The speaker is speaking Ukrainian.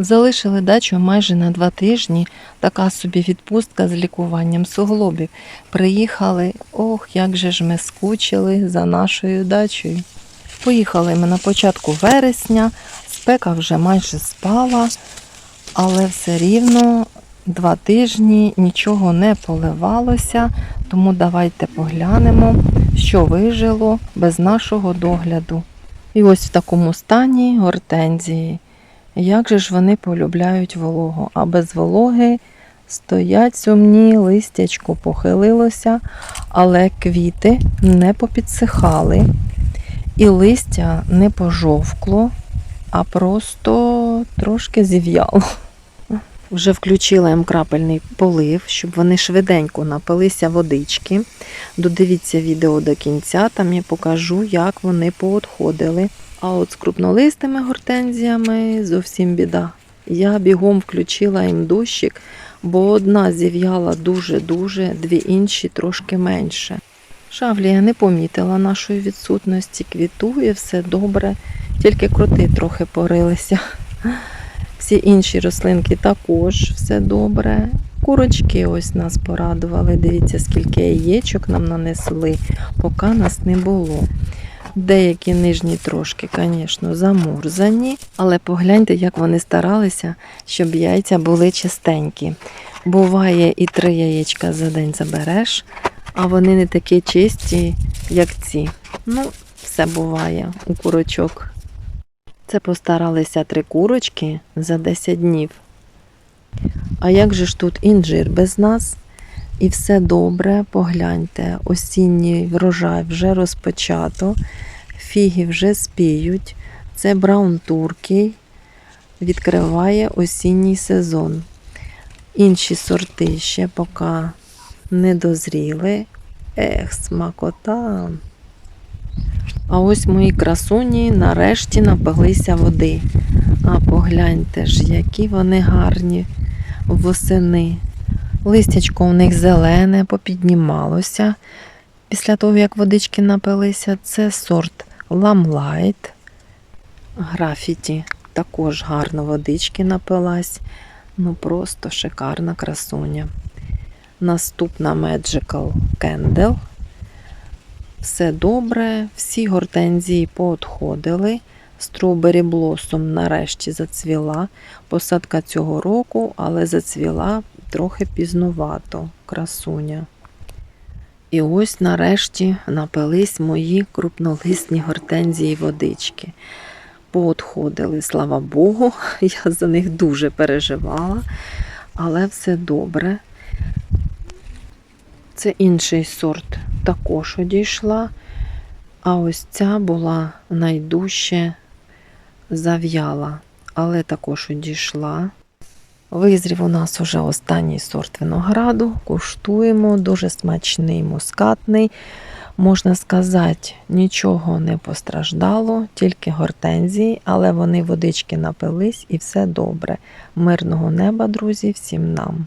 Залишили дачу майже на два тижні. Така собі відпустка з лікуванням суглобів. Приїхали, ох, як же ж ми скучили за нашою дачею. Поїхали ми на початку вересня, спека вже майже спала, але все рівно два тижні нічого не поливалося, тому давайте поглянемо, що вижило без нашого догляду. І ось в такому стані гортензії. Як же ж вони полюбляють вологу, а без вологи стоять сумні, листячко похилилося, але квіти не попідсихали, і листя не пожовкло, а просто трошки зів'яло. Вже включила їм крапельний полив, щоб вони швиденько напилися водички. Додивіться відео до кінця, там я покажу, як вони поотходили. А от з крупнолистими гортензіями зовсім біда. Я бігом включила їм дощик, бо одна зів'яла дуже-дуже, дві інші трошки менше. Шавлія не помітила нашої відсутності, квітує, все добре, тільки кроти трохи порилися. Всі інші рослинки також все добре. Курочки ось нас порадували. Дивіться, скільки яєчок нам нанесли, поки нас не було. Деякі нижні трошки, звісно, замурзані, але погляньте, як вони старалися, щоб яйця були чистенькі. Буває, і три яєчка за день забереш, а вони не такі чисті, як ці. Ну, все буває у курочок. Це постаралися три курочки за 10 днів. А як же ж тут інжир без нас? І все добре, погляньте, осінній врожай вже розпочато, фіги вже спіють. Це браун туркій відкриває осінній сезон. Інші сорти ще поки не дозріли. Ех, смакота. А ось мої красуні нарешті напилися води. А погляньте ж, які вони гарні восени. Листячко у них зелене, попіднімалося. Після того, як водички напилися, це сорт ламлайт. Графіті також гарно водички напилась. Ну просто шикарна красуня. Наступна Magical Candle. Все добре, всі гортензії поотходили. Стробері блосом нарешті зацвіла. Посадка цього року, але зацвіла трохи пізнувато, красуня. І ось нарешті напились мої крупнолисні гортензії водички. Поотходили, слава Богу, я за них дуже переживала, але все добре. Це інший сорт також одійшла. А ось ця була найдужче зав'яла, але також одійшла. Визрів у нас уже останній сорт винограду. Куштуємо, дуже смачний, мускатний. Можна сказати, нічого не постраждало, тільки гортензії, але вони водички напились і все добре. Мирного неба, друзі, всім нам!